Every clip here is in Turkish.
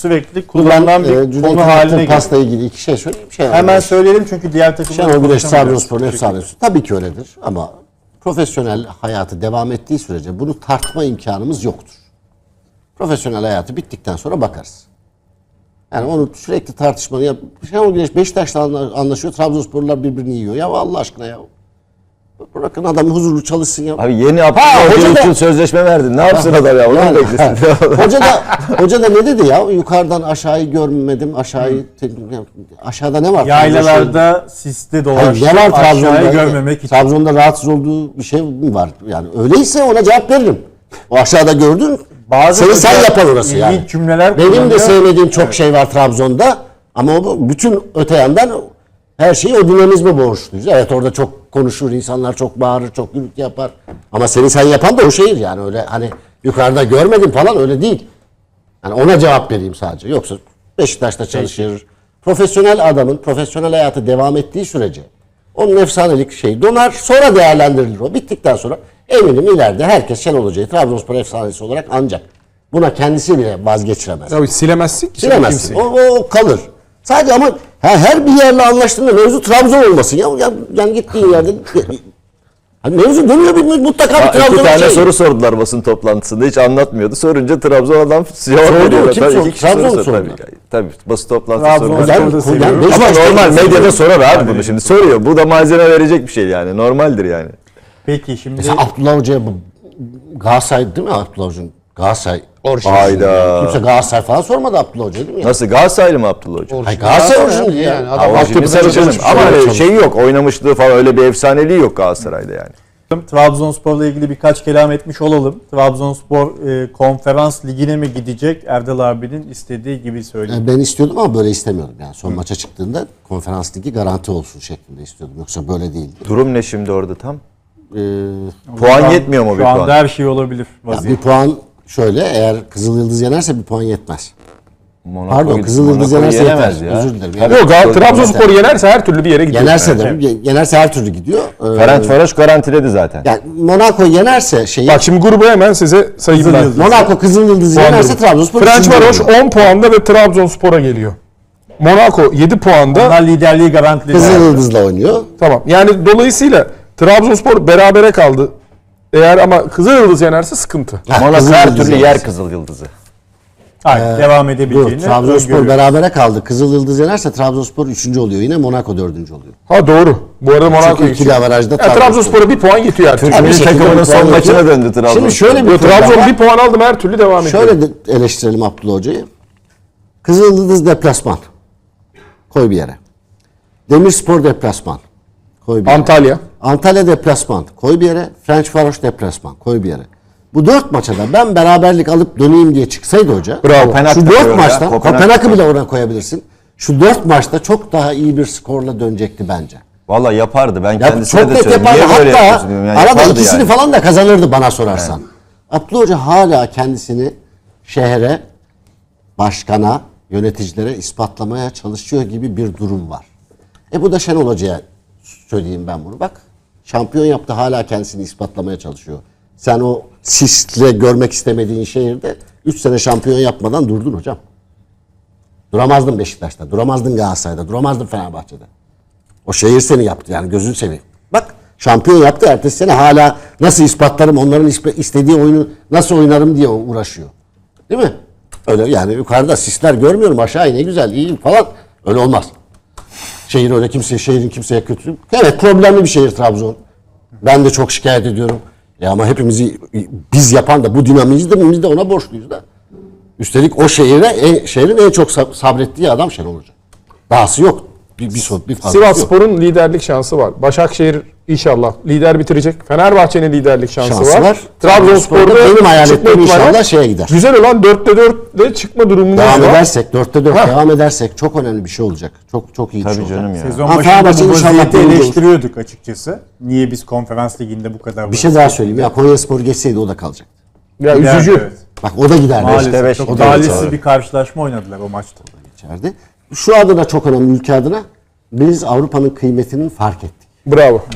sürekli kullanılan e, bir Cüneyt konu haline pasla ilgili iki şey söyleyeyim. Şey Hemen söyleyelim çünkü diğer takımlar Şenol Güneş. Trabzonspor'un efsanesi. Tabii ki öyledir ama profesyonel hayatı devam ettiği sürece bunu tartma imkanımız yoktur. Profesyonel hayatı bittikten sonra bakarız. Yani onu sürekli tartışmanı yap. Şenol Güneş Beşiktaş'la anla- anlaşıyor. Trabzonsporlular birbirini yiyor. Ya Allah aşkına ya. Bırakın adam huzurlu çalışsın ya. Abi yeni Ha, hoca da- için sözleşme verdin. Ne yapsın adam ya? Onu mu beklesin? hoca da hoca da ne dedi ya? Yukarıdan aşağıyı görmedim. Aşağıyı aşağıda ne var? Yaylalarda sisli Hayır, dolaştı. ne var aşağıyı Trabzon'da? görmemek için. Trabzon'da rahatsız olduğu bir şey mi var? Yani öyleyse ona cevap veririm. O aşağıda gördün. Bazı Seni sen yapan orası yani. cümleler Benim de kullanıyor. sevmediğim çok şey var Trabzon'da. Ama o bütün öte yandan her şeyi o dinamizme borçluyuz. Evet orada çok konuşur, insanlar çok bağırır, çok gürültü yapar. Ama seni sen yapan da o şehir yani öyle hani yukarıda görmedim falan öyle değil. Yani ona cevap vereyim sadece. Yoksa Beşiktaş'ta çalışır. Profesyonel adamın profesyonel hayatı devam ettiği sürece onun efsanelik şey donar sonra değerlendirilir o. Bittikten sonra eminim ileride herkes Şenol Hoca'yı Trabzonspor efsanesi olarak ancak buna kendisi bile vazgeçiremez. Abi silemezsin ki. Silemezsin. O, o kalır. Sadece ama ha, her bir yerle anlaştığında mevzu Trabzon olmasın. Ya, ya yani gittiğin yerde Hani mevzu dönüyor bir mutlaka bir Trabzon İki tane şey. soru sordular basın toplantısında. Hiç anlatmıyordu. Sorunca Trabzon adam cevap veriyor. kim Tabii sordu? Trabzon sordu. Tabii, tabii basın toplantısı Trabzon sordu. ben seviyorum. Ama normal medyada sorar abi bunu şimdi. Soruyor. Bu da malzeme verecek bir şey yani. Normaldir yani. Peki şimdi Mesela Abdullah Hoca'ya bu Galatasaray değil mi Abdullah Hoca'nın? Galatasaray. Hayda. Kimse Galatasaray falan sormadı Abdullah Hoca değil mi? Nasıl Galatasaraylı mı Abdullah Hoca? Hayır, Galatasaray orijinali yani. yani. Adam Ha, Altyapıda orijinali canım. çalışmış, Ama öyle şey yok. Oynamışlığı falan öyle bir efsaneliği yok Galatasaray'da yani. Trabzonspor'la ilgili birkaç kelam etmiş olalım. Trabzonspor e, konferans ligine mi gidecek? Erdal abinin istediği gibi söyleyeyim. Yani ben istiyordum ama böyle istemiyordum. Yani son maça çıktığında konferans ligi garanti olsun şeklinde istiyordum. Yoksa böyle değil. Durum ne şimdi orada tam? Ee, Puan yetmiyor mu bir Şu anda puan? her şey olabilir ya bir vaziyette. puan şöyle eğer Kızıl Yıldız yenerse bir puan yetmez. Monaco Pardon Kızıl Yıldız yenerse yenemez yeter. ya. Özür dilerim. Tabii. Yok Gal- Trabzonspor yenerse her türlü bir yere gidiyor. Yenerse de yenerse her türlü gidiyor. Ee, Ferencvaros garantiledi zaten. yani Monaco yenerse şeyi Bak şimdi grubu hemen size sayayım Kızıl ben. Yıldız. Monaco Kızıl Yıldız Puan yenerse. Trabzonspor French üçüncü Varoş oluyor. 10 puanda ve Trabzonspor'a geliyor. Monaco 7 puanda. Onlar liderliği garantiledi. Kızıl Yıldız'la oynuyor. Tamam. Yani dolayısıyla Trabzonspor berabere kaldı. Eğer ama Kızıl Yıldız yenerse sıkıntı. Monaco Kızıl her türlü yer Kızıl Yıldız'ı. Hayır, devam Dur, edebileceğini Trabzonspor öngörüyorum. berabere kaldı. Kızıl Yıldız yenerse Trabzonspor 3. oluyor. Yine Monaco 4. oluyor. Ha doğru. Bu arada Monaco Çünkü ikili avarajda Ya, Trabzonspor. Trabzonspor'a bir puan türlü. Abi, Milli şekilde takımının bir son maçına döndü Trabzon. Şimdi şöyle bir Yo, problem Trabzon var. bir puan aldım her türlü devam ediyor. Şöyle de eleştirelim Abdullah Hoca'yı. Kızıl Yıldız deplasman. Koy bir yere. Demirspor deplasman. Koy bir yere. Antalya. Antalya deplasman. Koy bir yere. French Varoş deplasman. Koy bir yere. Bu dört maça da ben beraberlik alıp döneyim diye çıksaydı hoca. Bravo. Şu dört maçta, Kopenhag'ı bile oraya koyabilirsin. Şu dört maçta çok daha iyi bir skorla dönecekti bence. Valla yapardı. Ben Ya kendisine çok de söyledim. yapardı. Niye böyle Hatta diyorum. Yani arada ikisini yani. falan da kazanırdı bana sorarsan. Abdullah Hoca hala kendisini şehre, başkana, yöneticilere ispatlamaya çalışıyor gibi bir durum var. E bu da Şenol Hoca'ya söyleyeyim ben bunu. Bak şampiyon yaptı hala kendisini ispatlamaya çalışıyor. Sen o sisle görmek istemediğin şehirde 3 sene şampiyon yapmadan durdun hocam. Duramazdın Beşiktaş'ta, duramazdın Galatasaray'da, duramazdın Fenerbahçe'de. O şehir seni yaptı yani gözünü seveyim. Bak şampiyon yaptı ertesi sene hala nasıl ispatlarım onların istediği oyunu nasıl oynarım diye uğraşıyor. Değil mi? Öyle yani yukarıda sisler görmüyorum aşağı ne güzel iyi falan. Öyle olmaz. Şehir öyle kimseye şehrin kimseye kötü. Evet problemli bir şehir Trabzon. Ben de çok şikayet ediyorum. Ya ama hepimizi biz yapan da bu dinamizmi de biz de ona borçluyuz da. Üstelik o şehire en, şehrin en çok sab- sabrettiği adam Şenol Hoca. Dahası yok. Bir, bir, bir Sivas yok. Spor'un liderlik şansı var. Başakşehir inşallah lider bitirecek. Fenerbahçe'nin liderlik şansı, Şansı var. var. Trabzonspor'da Benim hayal çıkma ettiğim inşallah var. şeye gider. Güzel olan 4'te 4'le çıkma durumumuz Devam var. edersek, dörtte dört Ha. devam edersek çok önemli bir şey olacak. Çok çok iyi bir Tabii şey olacak. canım ya. Sezon başında Fenerbahçe bu inşallah vaziyeti eleştiriyorduk açıkçası. Niye biz konferans liginde bu kadar Bir şey daha söyleyeyim. Ya Konyaspor geçseydi o da kalacak. Ya üzücü. Bak o da gider. Maalesef beş çok gidiyor talihsiz bir karşılaşma oynadılar o maçta. içeride. Şu adına çok önemli ülke adına biz Avrupa'nın kıymetini fark ettik. Bravo.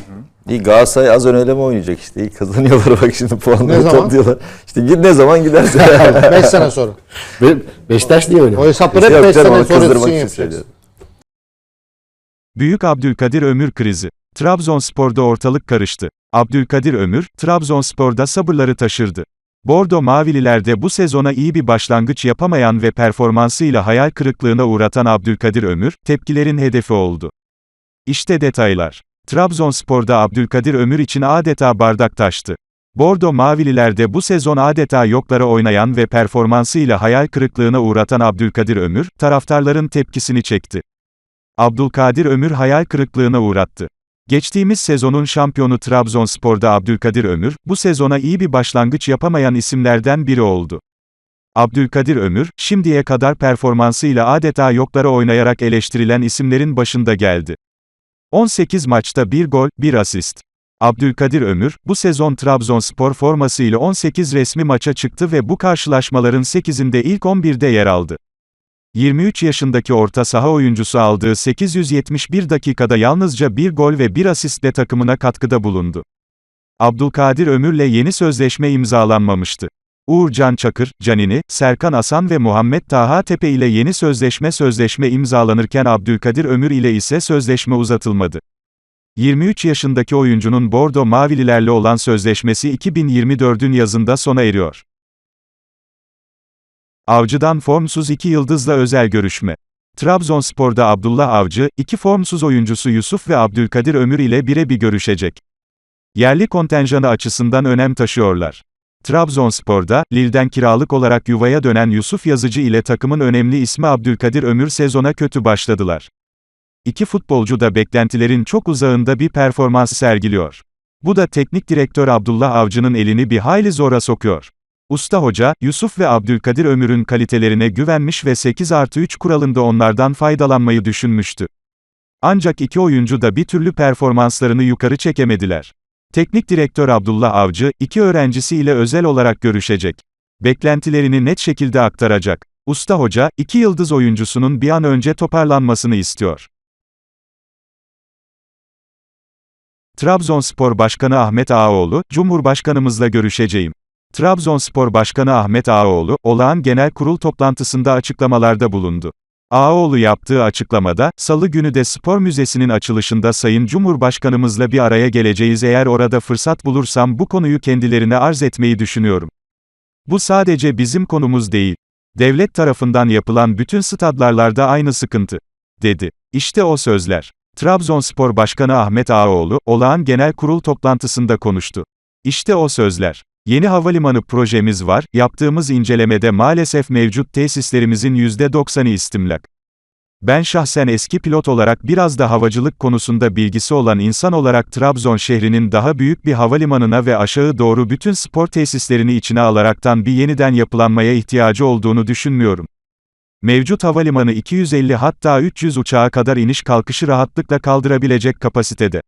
İyi Galatasaray az öneleme oynayacak işte. İyi kazanıyorlar bak şimdi puanları topluyorlar. İşte git ne zaman giderse. 5 sene sonra. Be- Beşiktaş niye O oynuyor? hesapları hep yok 5 canım, sene sonra yapacaksın. Büyük Abdülkadir Ömür krizi. Trabzonspor'da ortalık karıştı. Abdülkadir Ömür, Trabzonspor'da sabırları taşırdı. Bordo Mavililerde bu sezona iyi bir başlangıç yapamayan ve performansıyla hayal kırıklığına uğratan Abdülkadir Ömür, tepkilerin hedefi oldu. İşte detaylar. Trabzonspor'da Abdülkadir Ömür için adeta bardak taştı. Bordo Mavililerde bu sezon adeta yoklara oynayan ve performansıyla hayal kırıklığına uğratan Abdülkadir Ömür, taraftarların tepkisini çekti. Abdülkadir Ömür hayal kırıklığına uğrattı. Geçtiğimiz sezonun şampiyonu Trabzonspor'da Abdülkadir Ömür, bu sezona iyi bir başlangıç yapamayan isimlerden biri oldu. Abdülkadir Ömür, şimdiye kadar performansıyla adeta yoklara oynayarak eleştirilen isimlerin başında geldi. 18 maçta 1 gol, 1 asist. Abdülkadir Ömür, bu sezon Trabzonspor formasıyla 18 resmi maça çıktı ve bu karşılaşmaların 8'inde ilk 11'de yer aldı. 23 yaşındaki orta saha oyuncusu aldığı 871 dakikada yalnızca bir gol ve bir asistle takımına katkıda bulundu. Abdülkadir Ömür'le yeni sözleşme imzalanmamıştı. Uğur Can Çakır, Canini, Serkan Asan ve Muhammed Taha Tepe ile yeni sözleşme sözleşme imzalanırken Abdülkadir Ömür ile ise sözleşme uzatılmadı. 23 yaşındaki oyuncunun Bordo Mavililerle olan sözleşmesi 2024'ün yazında sona eriyor. Avcı'dan formsuz iki yıldızla özel görüşme. Trabzonspor'da Abdullah Avcı, iki formsuz oyuncusu Yusuf ve Abdülkadir Ömür ile birebir görüşecek. Yerli kontenjanı açısından önem taşıyorlar. Trabzonspor'da, Lille'den kiralık olarak yuvaya dönen Yusuf Yazıcı ile takımın önemli ismi Abdülkadir Ömür sezona kötü başladılar. İki futbolcu da beklentilerin çok uzağında bir performans sergiliyor. Bu da teknik direktör Abdullah Avcı'nın elini bir hayli zora sokuyor. Usta hoca, Yusuf ve Abdülkadir Ömür'ün kalitelerine güvenmiş ve 8 artı 3 kuralında onlardan faydalanmayı düşünmüştü. Ancak iki oyuncu da bir türlü performanslarını yukarı çekemediler. Teknik direktör Abdullah Avcı, iki öğrencisi ile özel olarak görüşecek. Beklentilerini net şekilde aktaracak. Usta hoca, iki yıldız oyuncusunun bir an önce toparlanmasını istiyor. Trabzonspor Başkanı Ahmet Ağaoğlu, Cumhurbaşkanımızla görüşeceğim. Trabzonspor Başkanı Ahmet Ağaoğlu, olağan genel kurul toplantısında açıklamalarda bulundu. Ağaoğlu yaptığı açıklamada, Salı günü de spor müzesinin açılışında Sayın Cumhurbaşkanımızla bir araya geleceğiz eğer orada fırsat bulursam bu konuyu kendilerine arz etmeyi düşünüyorum. Bu sadece bizim konumuz değil. Devlet tarafından yapılan bütün stadlarlarda aynı sıkıntı. Dedi. İşte o sözler. Trabzonspor Başkanı Ahmet Ağaoğlu, olağan genel kurul toplantısında konuştu. İşte o sözler. Yeni havalimanı projemiz var, yaptığımız incelemede maalesef mevcut tesislerimizin %90'ı istimlak. Ben şahsen eski pilot olarak biraz da havacılık konusunda bilgisi olan insan olarak Trabzon şehrinin daha büyük bir havalimanına ve aşağı doğru bütün spor tesislerini içine alaraktan bir yeniden yapılanmaya ihtiyacı olduğunu düşünmüyorum. Mevcut havalimanı 250 hatta 300 uçağa kadar iniş kalkışı rahatlıkla kaldırabilecek kapasitede.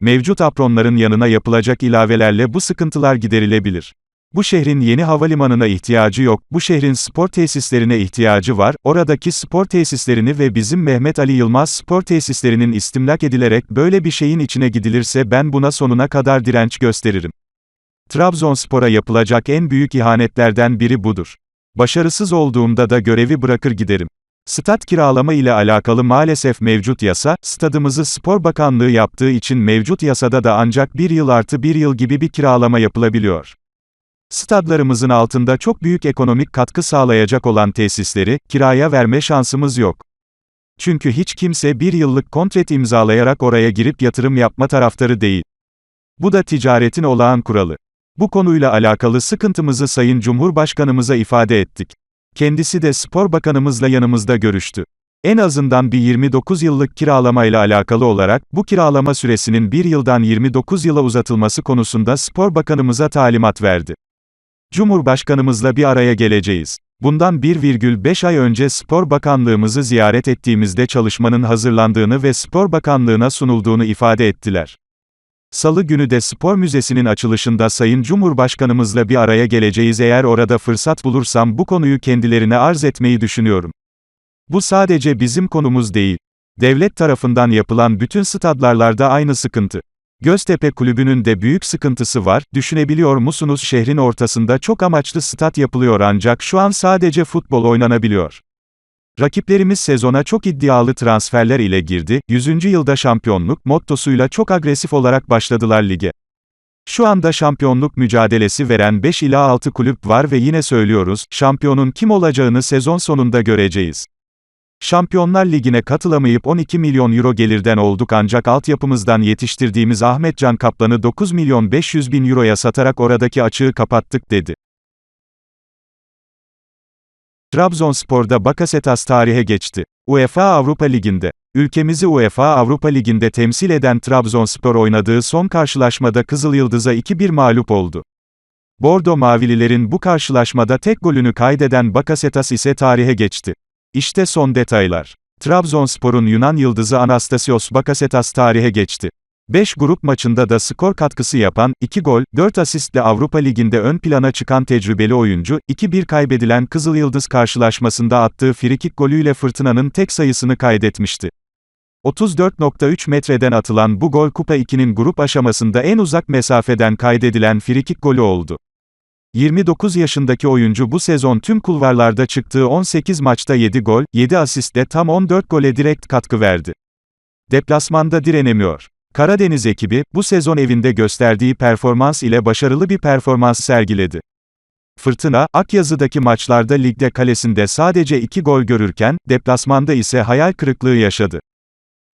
Mevcut apronların yanına yapılacak ilavelerle bu sıkıntılar giderilebilir. Bu şehrin yeni havalimanına ihtiyacı yok, bu şehrin spor tesislerine ihtiyacı var, oradaki spor tesislerini ve bizim Mehmet Ali Yılmaz spor tesislerinin istimlak edilerek böyle bir şeyin içine gidilirse ben buna sonuna kadar direnç gösteririm. Trabzonspor'a yapılacak en büyük ihanetlerden biri budur. Başarısız olduğumda da görevi bırakır giderim. Stat kiralama ile alakalı maalesef mevcut yasa, stadımızı Spor Bakanlığı yaptığı için mevcut yasada da ancak bir yıl artı bir yıl gibi bir kiralama yapılabiliyor. Stadlarımızın altında çok büyük ekonomik katkı sağlayacak olan tesisleri, kiraya verme şansımız yok. Çünkü hiç kimse bir yıllık kontrat imzalayarak oraya girip yatırım yapma taraftarı değil. Bu da ticaretin olağan kuralı. Bu konuyla alakalı sıkıntımızı Sayın Cumhurbaşkanımıza ifade ettik. Kendisi de spor bakanımızla yanımızda görüştü. En azından bir 29 yıllık kiralamayla alakalı olarak, bu kiralama süresinin bir yıldan 29 yıla uzatılması konusunda spor bakanımıza talimat verdi. Cumhurbaşkanımızla bir araya geleceğiz. Bundan 1,5 ay önce Spor Bakanlığımızı ziyaret ettiğimizde çalışmanın hazırlandığını ve Spor Bakanlığına sunulduğunu ifade ettiler. Salı günü de spor müzesinin açılışında Sayın Cumhurbaşkanımızla bir araya geleceğiz eğer orada fırsat bulursam bu konuyu kendilerine arz etmeyi düşünüyorum. Bu sadece bizim konumuz değil. Devlet tarafından yapılan bütün stadlarlarda aynı sıkıntı. Göztepe kulübünün de büyük sıkıntısı var, düşünebiliyor musunuz şehrin ortasında çok amaçlı stat yapılıyor ancak şu an sadece futbol oynanabiliyor. Rakiplerimiz sezona çok iddialı transferler ile girdi, 100. yılda şampiyonluk mottosuyla çok agresif olarak başladılar lige. Şu anda şampiyonluk mücadelesi veren 5 ila 6 kulüp var ve yine söylüyoruz, şampiyonun kim olacağını sezon sonunda göreceğiz. Şampiyonlar Ligi'ne katılamayıp 12 milyon euro gelirden olduk ancak altyapımızdan yetiştirdiğimiz Ahmet Can Kaplan'ı 9 milyon 500 bin euroya satarak oradaki açığı kapattık dedi. Trabzonspor'da Bakasetas tarihe geçti. UEFA Avrupa Ligi'nde. Ülkemizi UEFA Avrupa Ligi'nde temsil eden Trabzonspor oynadığı son karşılaşmada Kızıl Yıldız'a 2-1 mağlup oldu. Bordo Mavililerin bu karşılaşmada tek golünü kaydeden Bakasetas ise tarihe geçti. İşte son detaylar. Trabzonspor'un Yunan yıldızı Anastasios Bakasetas tarihe geçti. 5 grup maçında da skor katkısı yapan, 2 gol, 4 asistle Avrupa Ligi'nde ön plana çıkan tecrübeli oyuncu, 2-1 kaybedilen Kızıl Yıldız karşılaşmasında attığı frikik golüyle fırtınanın tek sayısını kaydetmişti. 34.3 metreden atılan bu gol Kupa 2'nin grup aşamasında en uzak mesafeden kaydedilen frikik golü oldu. 29 yaşındaki oyuncu bu sezon tüm kulvarlarda çıktığı 18 maçta 7 gol, 7 asistle tam 14 gole direkt katkı verdi. Deplasmanda direnemiyor. Karadeniz ekibi, bu sezon evinde gösterdiği performans ile başarılı bir performans sergiledi. Fırtına, Akyazı'daki maçlarda ligde kalesinde sadece 2 gol görürken, deplasmanda ise hayal kırıklığı yaşadı.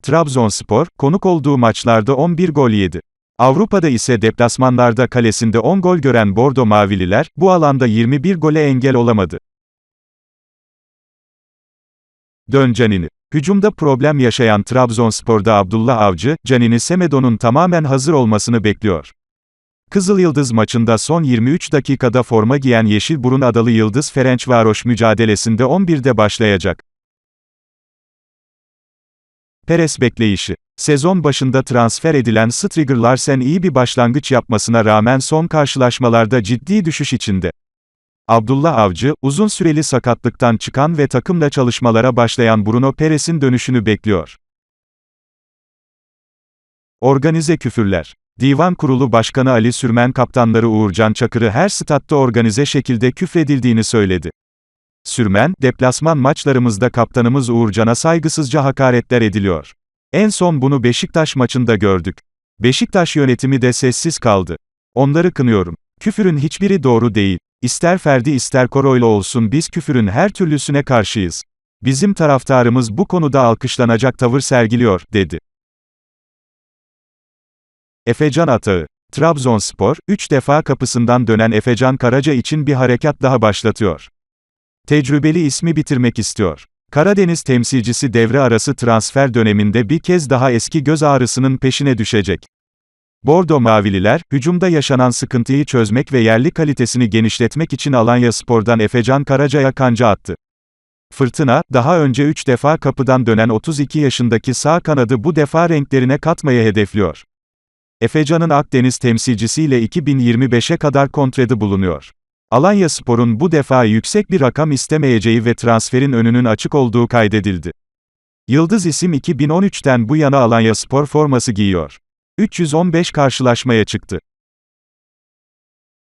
Trabzonspor, konuk olduğu maçlarda 11 gol yedi. Avrupa'da ise deplasmanlarda kalesinde 10 gol gören Bordo Mavililer, bu alanda 21 gole engel olamadı. Dön Canini. Hücumda problem yaşayan Trabzonspor'da Abdullah Avcı, Canini Semedo'nun tamamen hazır olmasını bekliyor. Kızıl Yıldız maçında son 23 dakikada forma giyen Yeşilburun adalı Yıldız Ferencvaroş mücadelesinde 11'de başlayacak. Peres bekleyişi. Sezon başında transfer edilen Striger Larsen iyi bir başlangıç yapmasına rağmen son karşılaşmalarda ciddi düşüş içinde. Abdullah Avcı, uzun süreli sakatlıktan çıkan ve takımla çalışmalara başlayan Bruno Peres'in dönüşünü bekliyor. Organize küfürler. Divan Kurulu Başkanı Ali Sürmen kaptanları Uğurcan Çakır'ı her statta organize şekilde küfredildiğini söyledi. Sürmen, deplasman maçlarımızda kaptanımız Uğurcan'a saygısızca hakaretler ediliyor. En son bunu Beşiktaş maçında gördük. Beşiktaş yönetimi de sessiz kaldı. Onları kınıyorum. Küfürün hiçbiri doğru değil. İster Ferdi ister Koroyla olsun biz küfürün her türlüsüne karşıyız. Bizim taraftarımız bu konuda alkışlanacak tavır sergiliyor, dedi. Efecan Atağı Trabzonspor, 3 defa kapısından dönen Efecan Karaca için bir harekat daha başlatıyor. Tecrübeli ismi bitirmek istiyor. Karadeniz temsilcisi devre arası transfer döneminde bir kez daha eski göz ağrısının peşine düşecek. Bordo Mavililer, hücumda yaşanan sıkıntıyı çözmek ve yerli kalitesini genişletmek için Alanya Spor'dan Efecan Karaca'ya kanca attı. Fırtına, daha önce 3 defa kapıdan dönen 32 yaşındaki sağ kanadı bu defa renklerine katmayı hedefliyor. Efecan'ın Akdeniz temsilcisiyle 2025'e kadar kontredi bulunuyor. Alanya Spor'un bu defa yüksek bir rakam istemeyeceği ve transferin önünün açık olduğu kaydedildi. Yıldız isim 2013'ten bu yana Alanya Spor forması giyiyor. 315 karşılaşmaya çıktı.